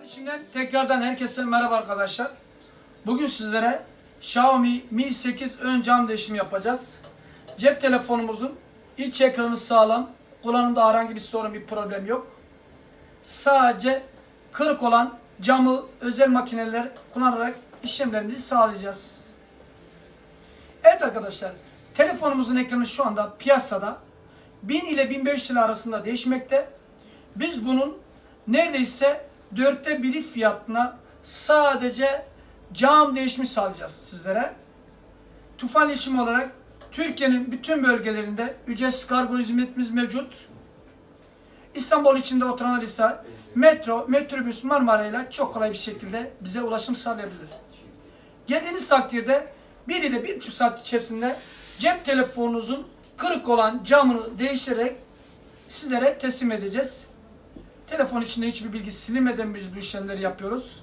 Şimdiden tekrardan herkese merhaba arkadaşlar. Bugün sizlere Xiaomi Mi 8 ön cam değişimi yapacağız. Cep telefonumuzun iç ekranı sağlam. Kullanımda herhangi bir sorun bir problem yok. Sadece kırık olan camı özel makineler kullanarak işlemlerimizi sağlayacağız. Evet arkadaşlar telefonumuzun ekranı şu anda piyasada 1000 ile 1500 lira arasında değişmekte. Biz bunun neredeyse dörtte biri fiyatına sadece cam değişimi sağlayacağız sizlere. Tufan işim olarak Türkiye'nin bütün bölgelerinde ücretsiz kargo hizmetimiz mevcut. İstanbul içinde oturanlar ise metro, metrobüs Marmara ile çok kolay bir şekilde bize ulaşım sağlayabilir. Geldiğiniz takdirde 1 ile 1,5 saat içerisinde cep telefonunuzun kırık olan camını değiştirerek sizlere teslim edeceğiz. Telefon içinde hiçbir bilgi silinmeden biz bu işlemleri yapıyoruz.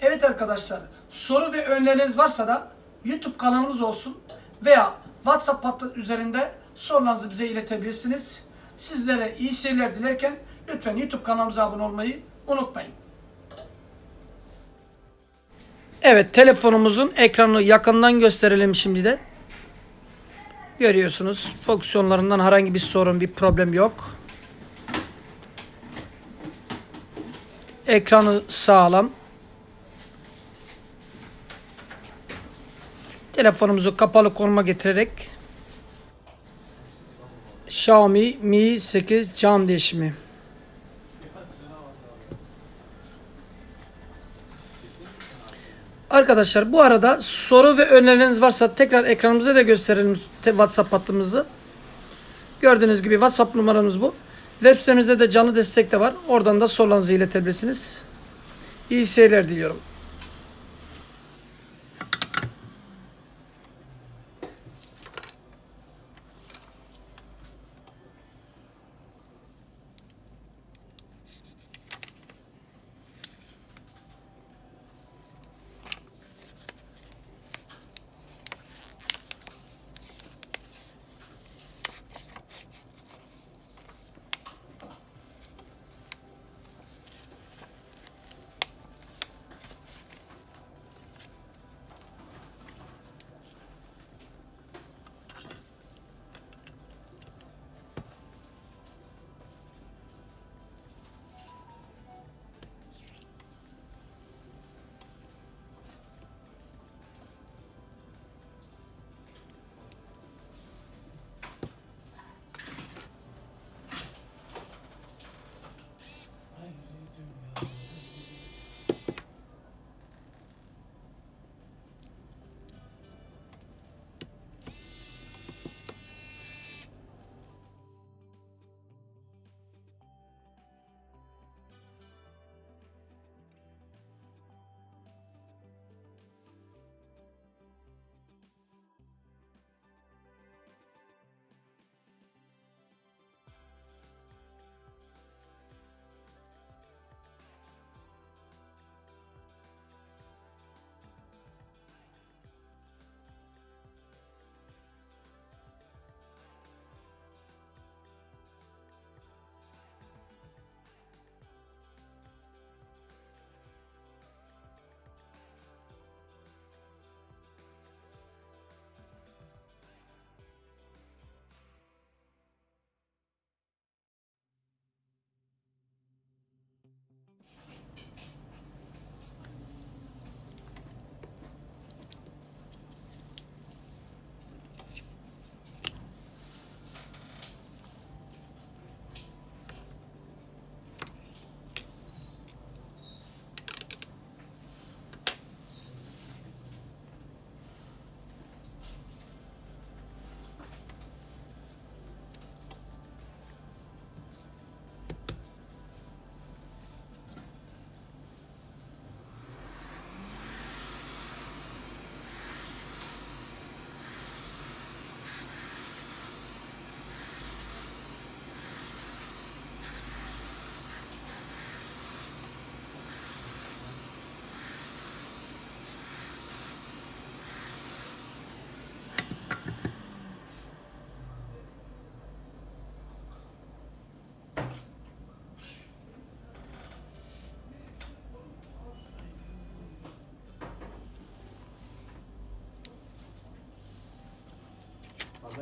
Evet arkadaşlar, soru ve önerileriniz varsa da YouTube kanalımız olsun veya WhatsApp üzerinde sorularınızı bize iletebilirsiniz. Sizlere iyi seyirler dilerken lütfen YouTube kanalımıza abone olmayı unutmayın. Evet, telefonumuzun ekranını yakından gösterelim şimdi de. Görüyorsunuz, fonksiyonlarından herhangi bir sorun, bir problem yok. Ekranı sağlam. Telefonumuzu kapalı konuma getirerek Xiaomi Mi 8 cam değişimi. Arkadaşlar bu arada soru ve önerileriniz varsa tekrar ekranımıza da gösterelim te- WhatsApp hattımızı. Gördüğünüz gibi WhatsApp numaramız bu. Web sitemizde de canlı destek de var. Oradan da sorularınızı iletebilirsiniz. İyi seyirler diliyorum.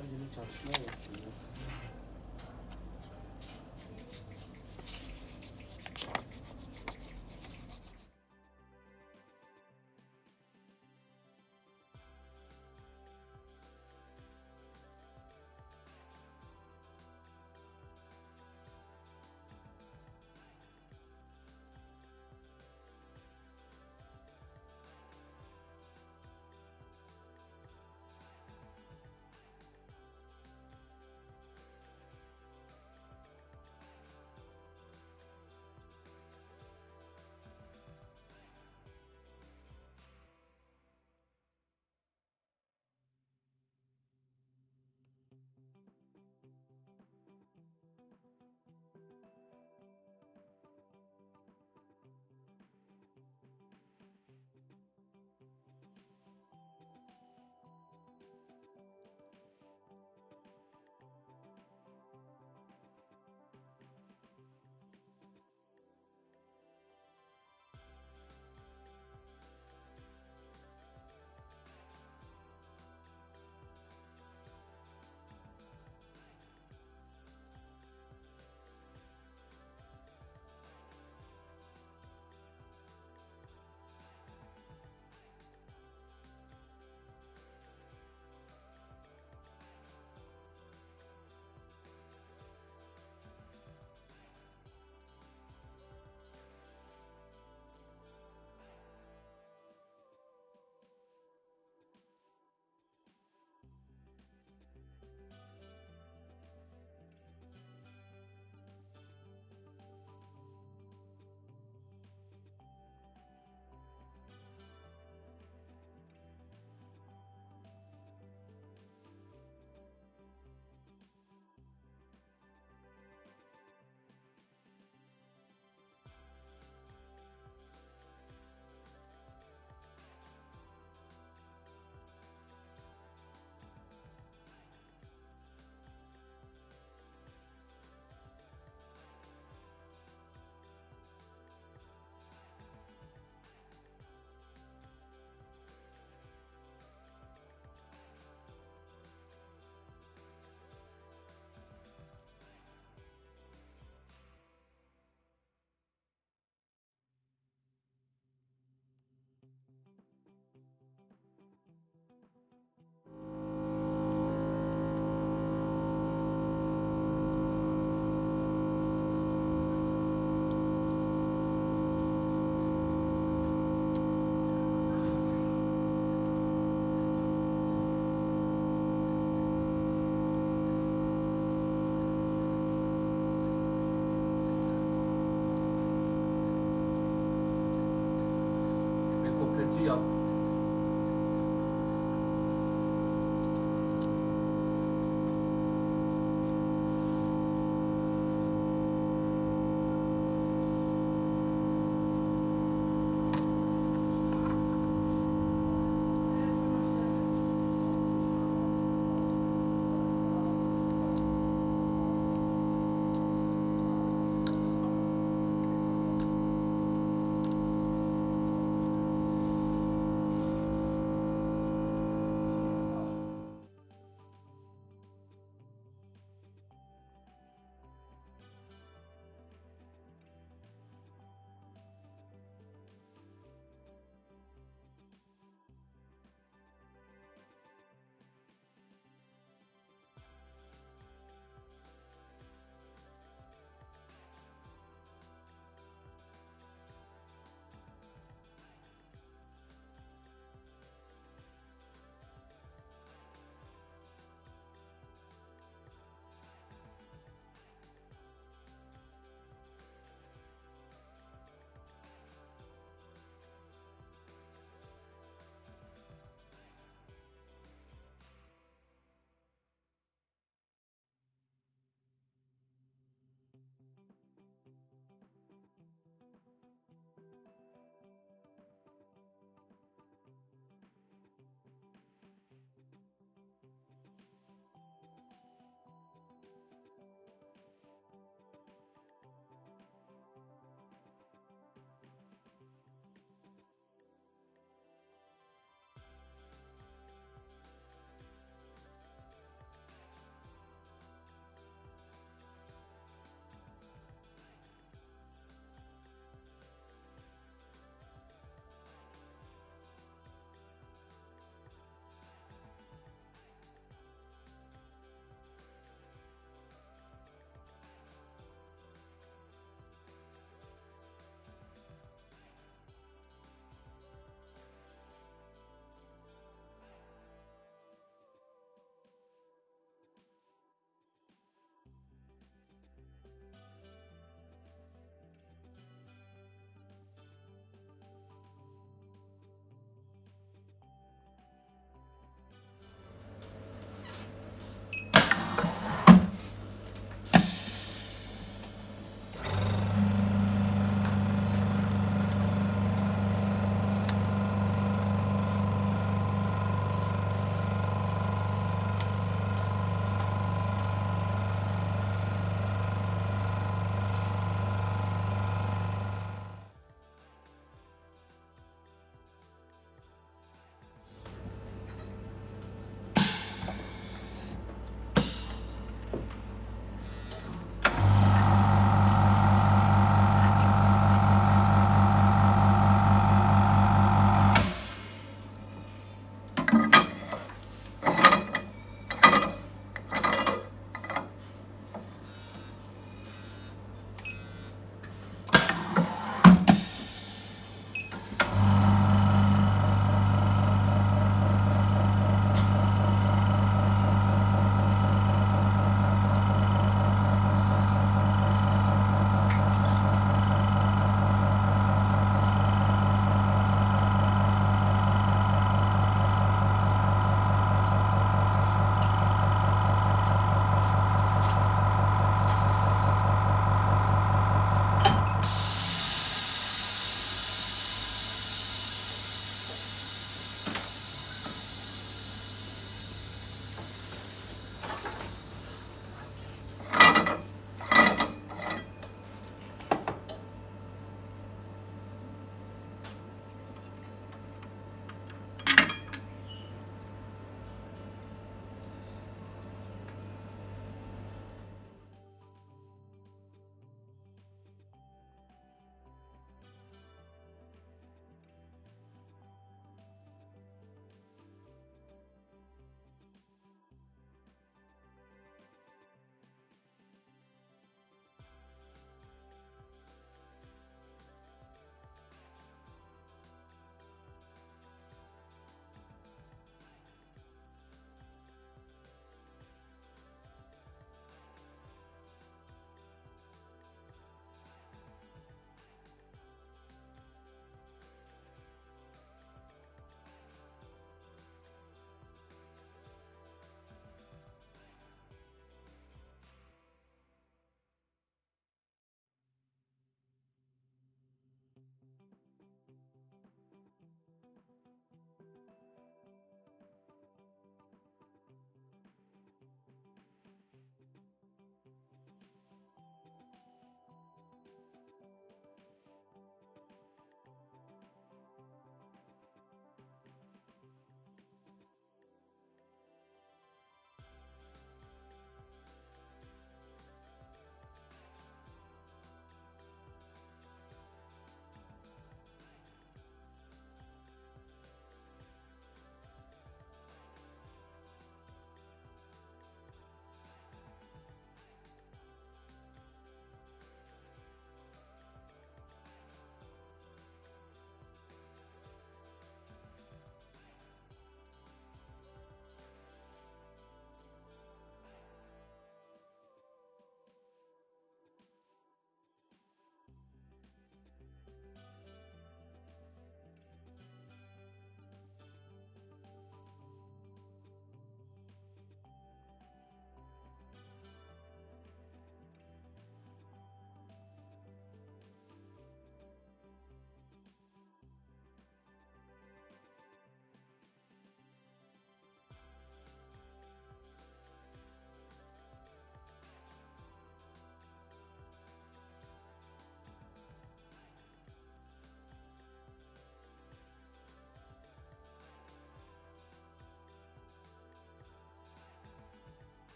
Günü çalışmaya gelsin ya.